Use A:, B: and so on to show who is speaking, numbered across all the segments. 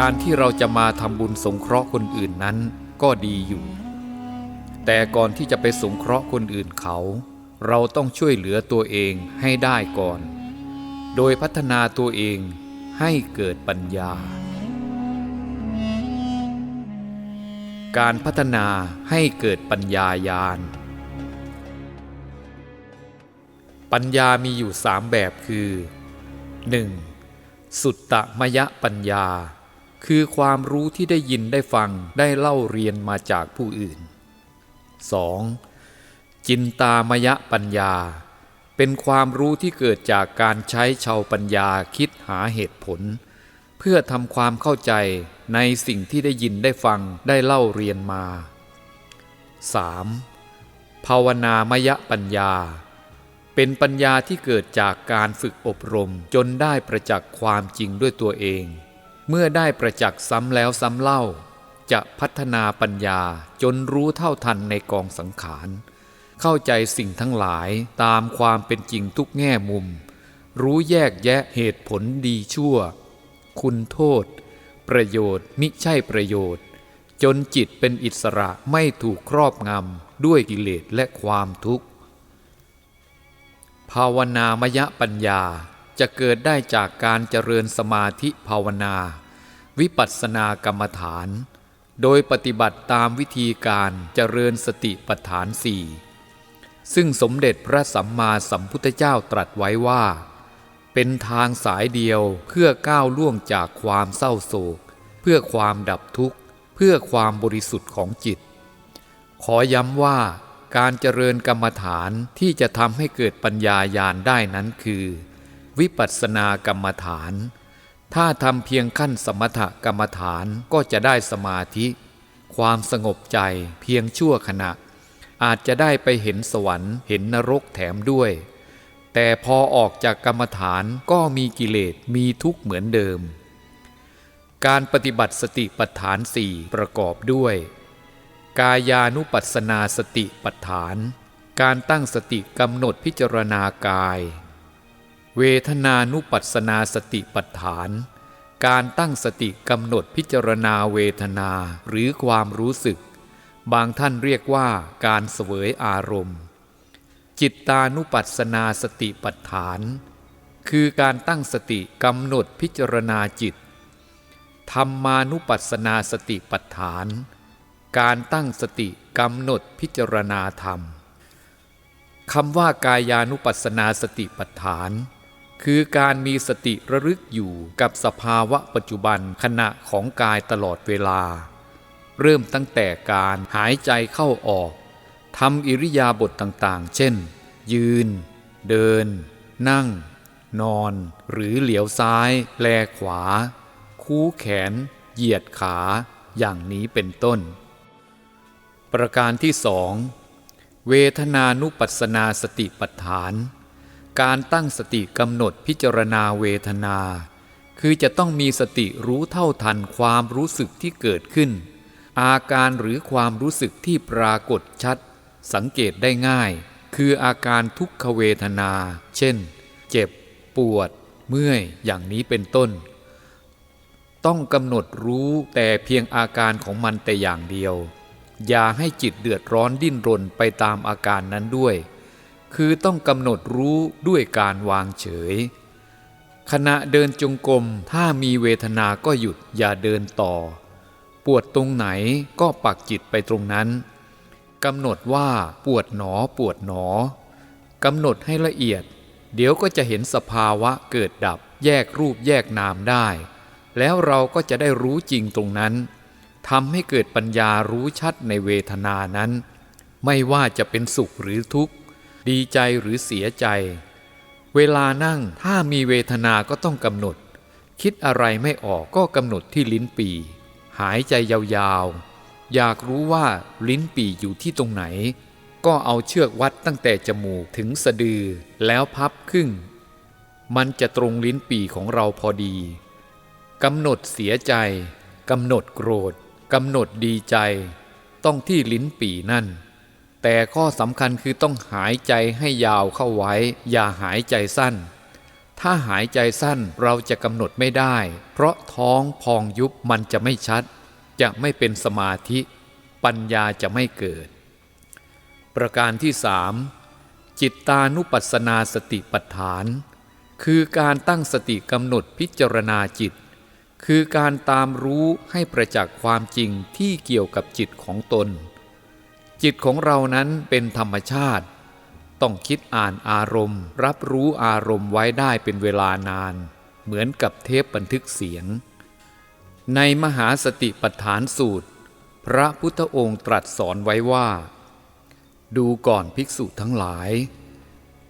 A: การที่เราจะมาทำบุญสงเคราะห์คนอื่นนั้นก็ดีอยู่ แต่ก่อนที่จะไปสงเคราะห์คนอื่นเขา เราต้องช่วยเหลือตัวเองให้ได้ก่อน โดยพัฒนาตัวเองให้เกิดปัญญา การพัฒนาให้เกิดปัญญายานปัญญามีอยู่สามแบบคือ 1. สุตตมยปัญญา คือความรู้ที่ได้ยินได้ฟังได้เล่าเรียนมาจากผู้อื่น 2. จินตามยะปัญญา เป็นความรู้ที่เกิดจากการใช้ชาวปัญญาคิดหาเหตุผล เพื่อทำความเข้าใจในสิ่งที่ได้ยินได้ฟังได้เล่าเรียนมา 3. ภาวนามยะปัญญา เป็นปัญญาที่เกิดจากการฝึกอบรมจนได้ประจักษ์ความจริงด้วยตัวเอง เมื่อได้ประจักษ์ซ้ำแล้วซ้ำเล่า จะพัฒนาปัญญาจนรู้เท่าทันในกองสังขาร เข้าใจสิ่งทั้งหลายตามความเป็นจริงทุกแง่มุม รู้แยกแยะเหตุผลดีชั่ว คุณโทษ ประโยชน์มิใช่ประโยชน์ จนจิตเป็นอิสระไม่ถูกครอบงำด้วยกิเลสและความทุกข์ ภาวนามยปัญญา จะเกิดได้จากการเจริญสมาธิภาวนา วิปัสสนากรรมฐาน โดยปฏิบัติตามวิธีการเจริญสติปัฏฐานสี่ซึ่งสมเด็จพระสัมมาสัมพุทธเจ้าตรัสไว้ว่า เป็นทางสายเดียวเพื่อก้าวล่วงจากความเศร้าโศก เพื่อความดับทุกข์ เพื่อความบริสุทธิ์ของจิต ขอย้ำว่าการเจริญกรรมฐานที่จะทำให้เกิดปัญญาญาณได้นั้นคือ วิปัสสนากรรมฐาน ถ้าทำเพียงขั้นสมถกรรมฐานก็จะได้สมาธิ ความสงบใจเพียงชั่วขณะ อาจจะได้ไปเห็นสวรรค์เห็นนรกแถมด้วย แต่พอออกจากกรรมฐานก็มีกิเลสมีทุกข์เหมือนเดิม การปฏิบัติสติปัฏฐานสี่ประกอบด้วย กายานุปัสสนาสติปัฏฐาน การตั้งสติกำหนดพิจารณากาย เวทนานุปัสนาสติปัฏฐาน การตั้งสติกำหนดพิจารณาเวทนาหรือความรู้สึก บางท่านเรียกว่าการเสวยอารมณ์ จิตตานุปัสนาสติปัฏฐาน คือการตั้งสติกำหนดพิจารณาจิต ธรรมานุปัสนาสติปัฏฐาน การตั้งสติกำหนดพิจารณาธรรมคำว่ากายานุปัสนาสติปัฏฐาน คือการมีสติระลึกอยู่กับสภาวะปัจจุบันขณะของกายตลอดเวลา เริ่มตั้งแต่การหายใจเข้าออกทำอิริยาบถต่างๆ เช่น ยืน เดิน นั่ง นอน หรือเหลียวซ้าย แลขวา คู่แขน เหยียดขา อย่างนี้เป็นต้น ประการที่สองเวทนานุปัสสนาสติปัฏฐาน การตั้งสติกำหนดพิจารณาเวทนา คือจะต้องมีสติรู้เท่าทันความรู้สึกที่เกิดขึ้น อาการหรือความรู้สึกที่ปรากฏชัด สังเกตได้ง่าย คืออาการทุกขเวทนา เช่น เจ็บ ปวด เมื่อย อย่างนี้เป็นต้น ต้องกำหนดรู้แต่เพียงอาการของมันแต่อย่างเดียว อย่าให้จิตเดือดร้อนดิ้นรนไปตามอาการนั้นด้วย คือต้องกำหนดรู้ด้วยการวางเฉย ขณะเดินจงกรมถ้ามีเวทนาก็หยุดอย่าเดินต่อ ปวดตรงไหนก็ปักจิตไปตรงนั้นกำหนดว่าปวดหนอปวดหนอกำหนดให้ละเอียด เดี๋ยวก็จะเห็นสภาวะเกิดดับ แยกรูปแยกนามได้ แล้วเราก็จะได้รู้จริงตรงนั้นทำให้เกิดปัญญารู้ชัดในเวทนานั้น ไม่ว่าจะเป็นสุขหรือทุกข์ ดีใจหรือเสียใจ เวลานั่งถ้ามีเวทนาก็ต้องกำหนด คิดอะไรไม่ออกก็กำหนดที่ลิ้นปี หายใจยาวๆ อยากรู้ว่าลิ้นปีอยู่ที่ตรงไหน ก็เอาเชือกวัดตั้งแต่จมูกถึงสะดือแล้วพับครึ่ง มันจะตรงลิ้นปีของเราพอดีกำหนดเสียใจกำหนดโกรธกำหนดดีใจ ต้องที่ลิ้นปีนั่น แต่ข้อสำคัญคือต้องหายใจให้ยาวเข้าไว้ อย่าหายใจสั้น ถ้าหายใจสั้นเราจะกำหนดไม่ได้ เพราะท้องพองยุบมันจะไม่ชัด จะไม่เป็นสมาธิ ปัญญาจะไม่เกิด ประการที่สามจิตตานุปัสสนาสติปัฏฐาน คือการตั้งสติกำหนดพิจารณาจิต คือการตามรู้ให้ประจักษ์ความจริงที่เกี่ยวกับจิตของตน จิตของเรานั้นเป็นธรรมชาติ ต้องคิดอ่านอารมณ์ รับรู้อารมณ์ไว้ได้เป็นเวลานาน เหมือนกับเทปบันทึกเสียง ในมหาสติปัฏฐานสูตร พระพุทธองค์ตรัสสอนไว้ว่า ดูก่อนภิกษุทั้งหลาย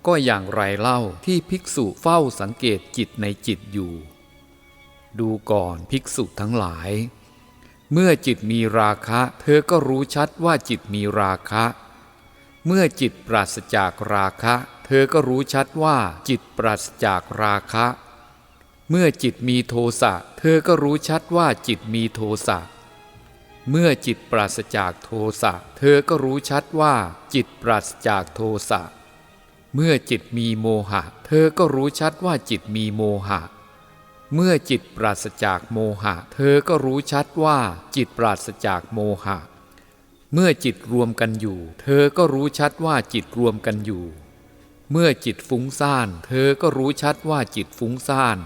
A: ก็อย่างไรเล่าที่ภิกษุเฝ้าสังเกตจิตในจิตอยู่ ดูก่อนภิกษุทั้งหลาย เมื่อจิตมีราคะ เธอก็รู้ชัดว่าจิตมีราคะ เมื่อจิตปราศจากราคะ เธอก็รู้ชัดว่าจิตปราศจากราคะ เมื่อจิตมีโทสะ เธอก็รู้ชัดว่าจิตมีโทสะ เมื่อจิตปราศจากโทสะ เธอก็รู้ชัดว่าจิตปราศจากโทสะ เมื่อจิตมีโมหะ เธอก็รู้ชัดว่าจิตมีโมหะ เมื่อจิตปราศจากโมหะ เธอก็รู้ชัดว่าจิตปราศจากโมหะ เมื่อจิตรวมกันอยู่ เธอก็รู้ชัดว่าจิตรวมกันอยู่ เมื่อจิตฟุ้งซ่าน เธอก็รู้ชัดว่าจิตฟุ้งซ่าน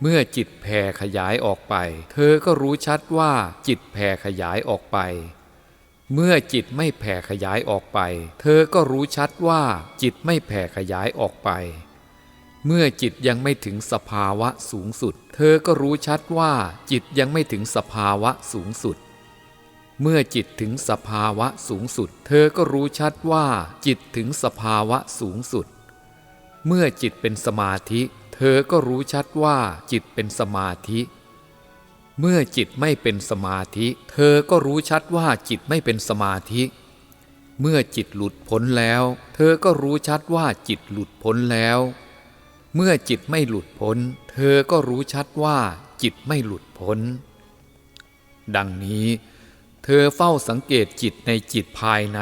A: เมื่อจิตแผ่ขยายออกไป เธอก็รู้ชัดว่าจิตแผ่ขยายออกไป เมื่อจิตไม่แผ่ขยายออกไป เธอก็รู้ชัดว่าจิตไม่แผ่ขยายออกไป เมื่อจิตยังไม่ถึงสภาวะสูงสุด เธอก็รู้ชัดว่าจิตยังไม่ถึงสภาวะสูงสุด เมื่อจิตถึงสภาวะสูงสุด เธอก็รู้ชัดว่าจิตถึงสภาวะสูงสุด เมื่อจิตเป็นสมาธิ เธอก็รู้ชัดว่าจิตเป็นสมาธิ เมื่อจิตไม่เป็นสมาธิ เธอก็รู้ชัดว่าจิตไม่เป็นสมาธิ เมื่อจิตหลุดพ้นแล้ว เธอก็รู้ชัดว่าจิตหลุดพ้นแล้ว เมื่อจิตไม่หลุดพ้น เธอก็รู้ชัดว่าจิตไม่หลุดพ้น ดังนี้ เธอเฝ้าสังเกตจิตในจิตภายใน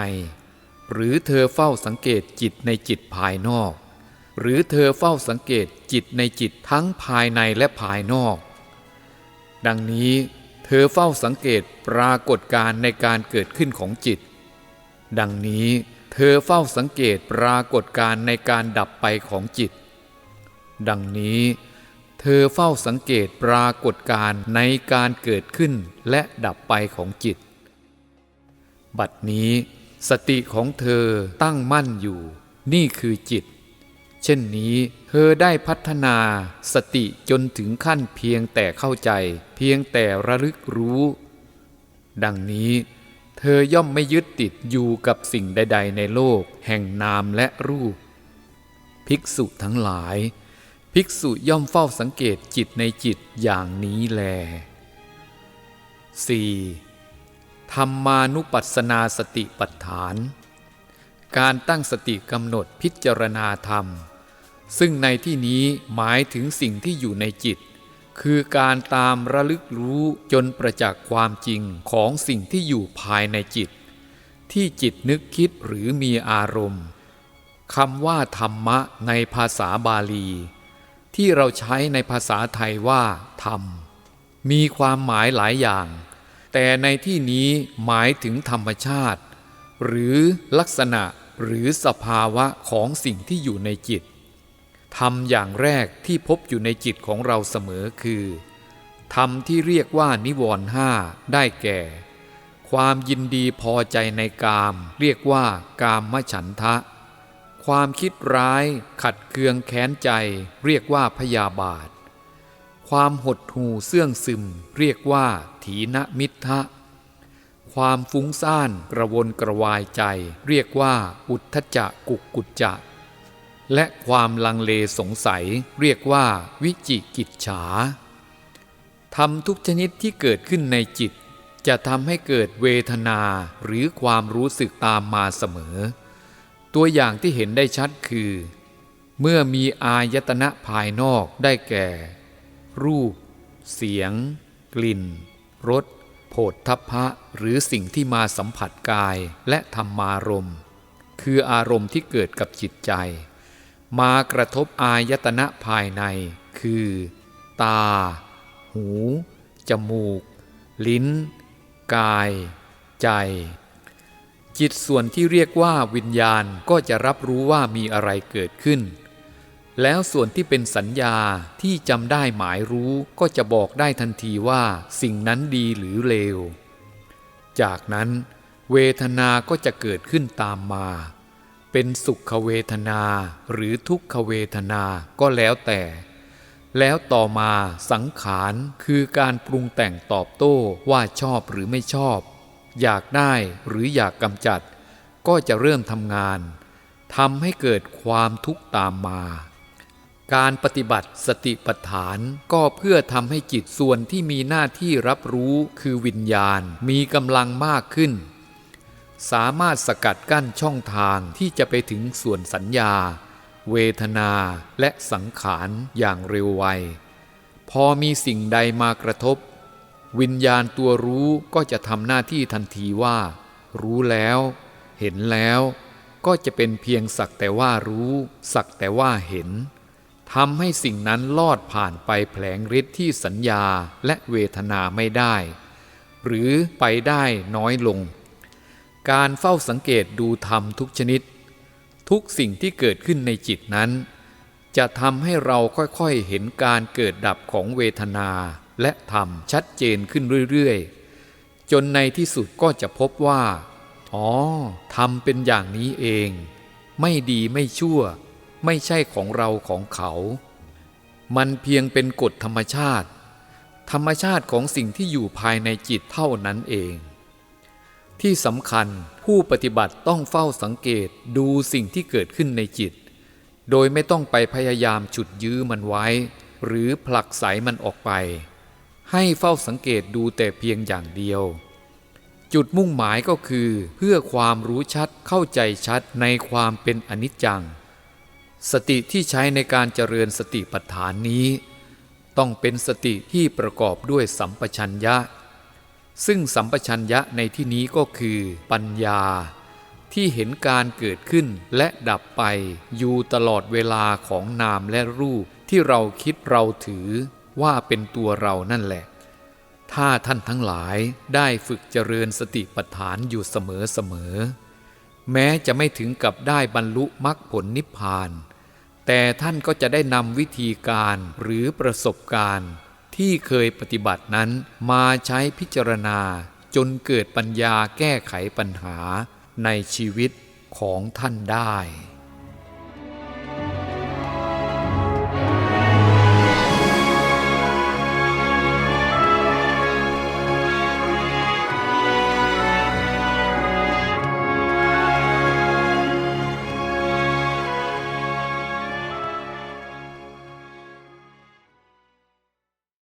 A: หรือเธอเฝ้าสังเกตจิตในจิตภายนอก หรือเธอเฝ้าสังเกตจิตในจิตทั้งภายในและภายนอก ดังนี้ เธอเฝ้าสังเกตปรากฏการณ์ในการเกิดขึ้นของจิต ดังนี้ เธอเฝ้าสังเกตปรากฏการณ์ในการดับไปของจิต ดังนี้เธอเฝ้าสังเกตปรากฏการณ์ในการเกิดขึ้นและดับไปของจิต บัดนี้สติของเธอตั้งมั่นอยู่ นี่คือจิต เช่นนี้เธอได้พัฒนาสติจนถึงขั้นเพียงแต่เข้าใจ เพียงแต่ระลึกรู้ ดังนี้ เธอย่อมไม่ยึดติดอยู่กับสิ่งใด ๆ ในโลก แห่งนามและรูป ภิกษุทั้งหลาย ภิกษุย่อมเฝ้าสังเกตจิตในจิตอย่างนี้แล 4. ธรรมานุปัสสนาสติปัฏฐาน การตั้งสติกำหนดพิจารณาธรรม ซึ่งในที่นี้หมายถึงสิ่งที่อยู่ในจิต คือการตามระลึกรู้จนประจักษ์ความจริงของสิ่งที่อยู่ภายในจิต ที่จิตนึกคิดหรือมีอารมณ์คำว่าธรรมะในภาษาบาลี ที่เราใช้ในภาษาไทยว่าธรรม มีความหมายหลายอย่าง แต่ในที่นี้หมายถึงธรรมชาติ หรือลักษณะหรือสภาวะของสิ่งที่อยู่ในจิตธรรมอย่างแรกที่พบอยู่ในจิตของเราเสมอคือธรรมที่เรียกว่านิวรณ์ห้าได้แก่ ความยินดีพอใจในกาม เรียกว่ากามมฉันทะ ความคิดร้ายขัดเคืองแค้นใจเรียกว่าพยาบาท ความหดหู่เสื่องซึมเรียกว่าถีนมิทะ ความฟุ้งซ่านกระวนกระวายใจ เรียกว่าอุทธจะกุกกุจจะ และความลังเลสงสัยเรียกว่าวิจิกิจฉาทำทุกชนิดที่เกิดขึ้นในจิต จะทำให้เกิดเวทนาหรือความรู้สึกตามมาเสมอ ตัวอย่างที่เห็นได้ชัดคือ เมื่อมีอายตนะภายนอกได้แก่ รูป เสียง กลิ่นรสโผฏฐัพพะหรือสิ่งที่มาสัมผัสกายและธรรมารมณ์ คืออารมณ์ที่เกิดกับจิตใจ มากระทบอายตนะภายใน คือ ตา หู จมูก ลิ้น กาย ใจ จิตส่วนที่เรียกว่าวิญญาณก็จะรับรู้ว่ามีอะไรเกิดขึ้น แล้วส่วนที่เป็นสัญญาที่จำได้หมายรู้ก็จะบอกได้ทันทีว่าสิ่งนั้นดีหรือเลว จากนั้นเวทนาก็จะเกิดขึ้นตามมา เป็นสุขเวทนาหรือทุกขเวทนาก็แล้วแต่ แล้วต่อมาสังขารคือการปรุงแต่งตอบโต้ว่าชอบหรือไม่ชอบ อยากได้หรืออยากกำจัด ก็จะเริ่มทำงานทำให้เกิดความทุกข์ตามมา การปฏิบัติสติปัฏฐานก็เพื่อทำให้จิตส่วนที่มีหน้าที่รับรู้คือวิญญาณมีกำลังมากขึ้น สามารถสกัดกั้นช่องทางที่จะไปถึงส่วนสัญญา เวทนาและสังขารอย่างเร็วไวพอมีสิ่งใดมากระทบ วิญญาณตัวรู้ก็จะทำหน้าที่ทันทีว่า รู้แล้ว เห็นแล้ว ก็จะเป็นเพียงสักแต่ว่ารู้ สักแต่ว่าเห็นทำให้สิ่งนั้นลอดผ่านไปแผลงฤทธิ์ที่สัญญาและเวทนาไม่ได้ หรือไปได้น้อยลง การเฝ้าสังเกตดูธรรมทุกชนิด ทุกสิ่งที่เกิดขึ้นในจิตนั้น จะทำให้เราค่อยๆเห็นการเกิดดับของเวทนา และธรรมชัดเจนขึ้นเรื่อยๆ จนในที่สุดก็จะพบว่า อ๋อธรรมเป็นอย่างนี้เอง ไม่ดีไม่ชั่ว ไม่ใช่ของเราของเขา มันเพียงเป็นกฎธรรมชาติ ธรรมชาติของสิ่งที่อยู่ภายในจิตเท่านั้นเอง ที่สำคัญผู้ปฏิบัติต้องเฝ้าสังเกตดูสิ่งที่เกิดขึ้นในจิต โดยไม่ต้องไปพยายามฉุดยื้อมันไว้ หรือผลักไสมันออกไป ให้เฝ้าสังเกตดูแต่เพียงอย่างเดียว จุดมุ่งหมายก็คือเพื่อความรู้ชัดเข้าใจชัดในความเป็นอนิจจัง สติที่ใช้ในการเจริญสติปัฏฐานนี้ ต้องเป็นสติที่ประกอบด้วยสัมปชัญญะ ซึ่งสัมปชัญญะในที่นี้ก็คือปัญญา ที่เห็นการเกิดขึ้นและดับไปอยู่ตลอดเวลาของนามและรูปที่เราคิดเราถือ ว่าเป็นตัวเรานั่นแหละ ถ้าท่านทั้งหลายได้ฝึกเจริญสติปัฏฐานอยู่เสมอๆแม้จะไม่ถึงกับได้บรรลุมรรคผลนิพพาน แต่ท่านก็จะได้นำวิธีการหรือประสบการณ์ที่เคยปฏิบัตินั้นมาใช้พิจารณาจนเกิดปัญญาแก้ไขปัญหาในชีวิตของท่านได้